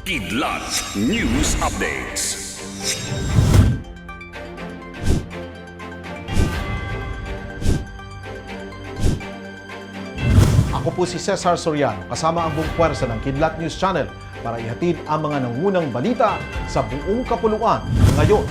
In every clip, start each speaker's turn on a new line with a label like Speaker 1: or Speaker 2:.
Speaker 1: Kidlat News Updates.
Speaker 2: Ako po si Cesar Soriano, kasama ang buong puwersa ng Kidlat News Channel para ihatid ang mga nangunang balita sa buong kapuluan ngayon.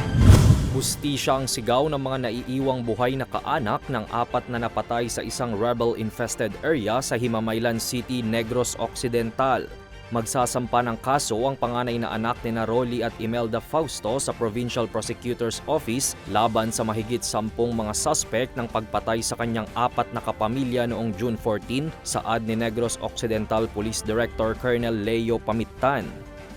Speaker 3: Hustisya ang sigaw ng mga naiiwang buhay na kaanak ng apat na napatay sa isang rebel-infested area sa Himamaylan City, Negros Occidental. Magsasampa ng kaso ang panganay na anak ni Rolly at Imelda Fausto sa Provincial Prosecutor's Office laban sa mahigit sampung mga suspect ng pagpatay sa kanyang apat na kapamilya noong June 14 sa ad ni Negros Occidental Police Director Colonel Leo Pamitan.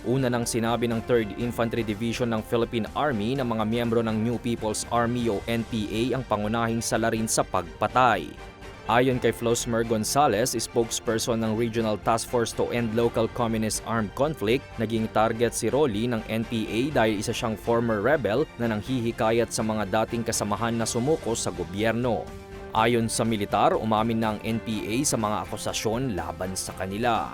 Speaker 3: Una nang sinabi ng 3rd Infantry Division ng Philippine Army na mga miyembro ng New People's Army o NPA ang pangunahing salarin sa pagpatay. Ayon kay Flosmer Gonzales, spokesperson ng Regional Task Force to End Local Communist Armed Conflict, naging target si Rolly ng NPA dahil isa siyang former rebel na nanghihikayat sa mga dating kasamahan na sumuko sa gobyerno. Ayon sa militar, umamin na ang NPA sa mga akusasyon laban sa kanila.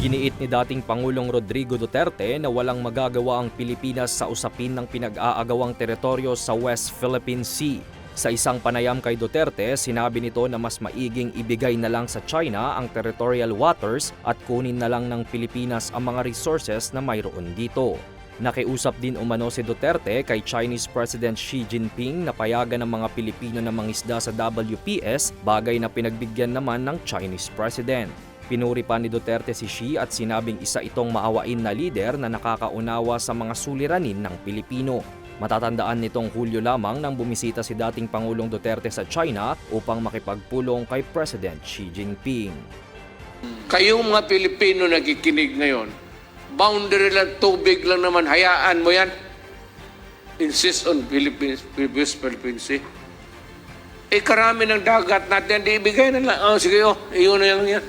Speaker 3: Iginiit ni dating Pangulong Rodrigo Duterte na walang magagawa ang Pilipinas sa usapin ng pinag-aagawang teritoryo sa West Philippine Sea. Sa isang panayam kay Duterte, sinabi nito na mas maiging ibigay na lang sa China ang territorial waters at kunin na lang ng Pilipinas ang mga resources na mayroon dito. Nakiusap din umano si Duterte kay Chinese President Xi Jinping na payagan ng mga Pilipino na mangisda sa WPS, bagay na pinagbigyan naman ng Chinese President. Pinuri pa ni Duterte si Xi at sinabing isa itong maawain na lider na nakakaunawa sa mga suliranin ng Pilipino. Matatandaan nitong Hulyo lamang nang bumisita si dating Pangulong Duterte sa China upang makipagpulong kay President Xi Jinping.
Speaker 4: Kayong mga Pilipino nakikinig ngayon, boundary lang, tubig lang naman, hayaan mo yan. Insist on Philippines, West Philippine Sea. Eh, karami ng dagat natin, di ibigay na lang. Oh, sige, oh, iyon na yan. yan.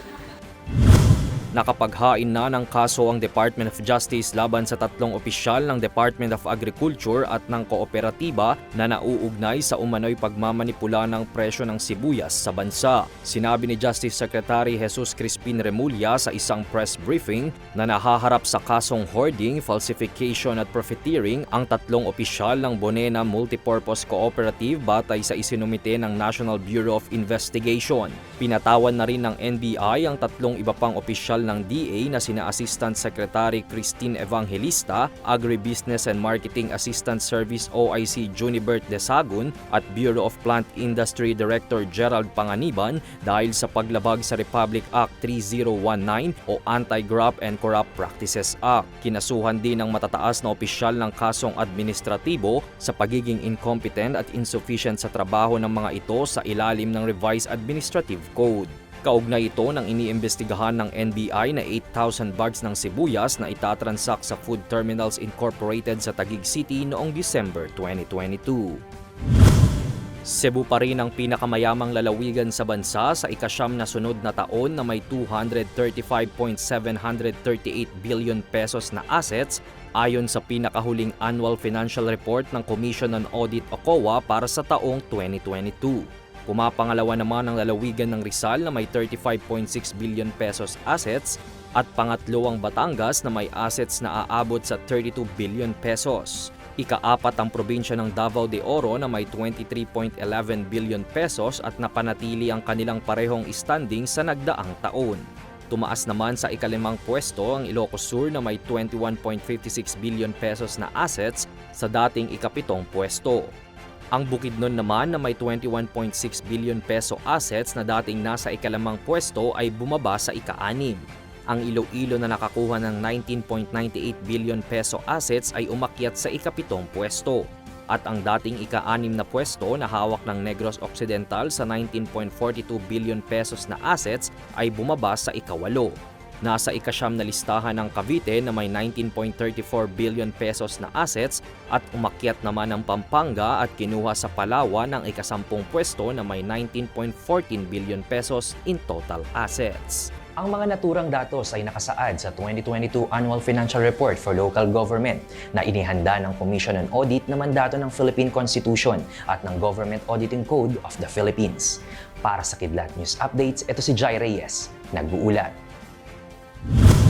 Speaker 3: Nakapaghain na ng kaso ang Department of Justice laban sa tatlong opisyal ng Department of Agriculture at ng kooperatiba na nauugnay sa umano'y pagmamanipula ng presyo ng sibuyas sa bansa. Sinabi ni Justice Secretary Jesus Crispin Remulla sa isang press briefing na nahaharap sa kasong hoarding, falsification at profiteering ang tatlong opisyal ng Bonena Multipurpose Cooperative batay sa isinumite ng National Bureau of Investigation. Pinatawan na rin ng NBI ang tatlong iba pang opisyal ng DA na sina Assistant Secretary Christine Evangelista, Agribusiness and Marketing Assistant Service OIC Junibert Desagun at Bureau of Plant Industry Director Gerald Panganiban dahil sa paglabag sa Republic Act 3019 o Anti-Graft and Corrupt Practices Act. Kinasuhan din ng matataas na opisyal ng kasong administratibo sa pagiging incompetent at insufficient sa trabaho ng mga ito sa ilalim ng Revised Administrative Code. Kaugnay ito ng iniimbestigahan ng NBI na 8,000 bags ng sibuyas na itatransak sa Food Terminals Incorporated sa Taguig City noong December 2022. Cebu pa rin ang pinakamayamang lalawigan sa bansa sa ikasyam na sunod na taon na may 235.738 billion pesos na assets ayon sa pinakahuling annual financial report ng Commission on Audit o COA para sa taong 2022. Pumapangalawa naman ang lalawigan ng Rizal na may 35.6 billion pesos assets at pangatlo ang Batangas na may assets na aabot sa 32 billion pesos. Ikaapat ang probinsya ng Davao de Oro na may 23.11 billion pesos at napanatili ang kanilang parehong standing sa nagdaang taon. Tumaas naman sa ikalimang pwesto ang Ilocos Sur na may 21.56 billion pesos na assets sa dating ikapitong pwesto. Ang Bukidnon naman na may 21.6 billion peso assets na dating nasa ikalamang pwesto ay bumaba sa ika-anim. Ang Iloilo na nakakuha ng 19.98 billion peso assets ay umakyat sa ikapitong pwesto. At ang dating ika-anim na pwesto na hawak ng Negros Occidental sa 19.42 billion pesos na assets ay bumaba sa ikawalo. Nasa ikasyam na listahan ng Cavite na may 19.34 billion pesos na assets at umakyat naman ang Pampanga at kinuha sa Palawan ang ikasampung pwesto na may 19.14 billion pesos in total assets.
Speaker 5: Ang mga naturang datos ay nakasaad sa 2022 Annual Financial Report for Local Government na inihanda ng Commission on Audit na mandato ng Philippine Constitution at ng Government Auditing Code of the Philippines. Para sa Kidlat News Updates, ito si Jai Reyes, nag-uulat.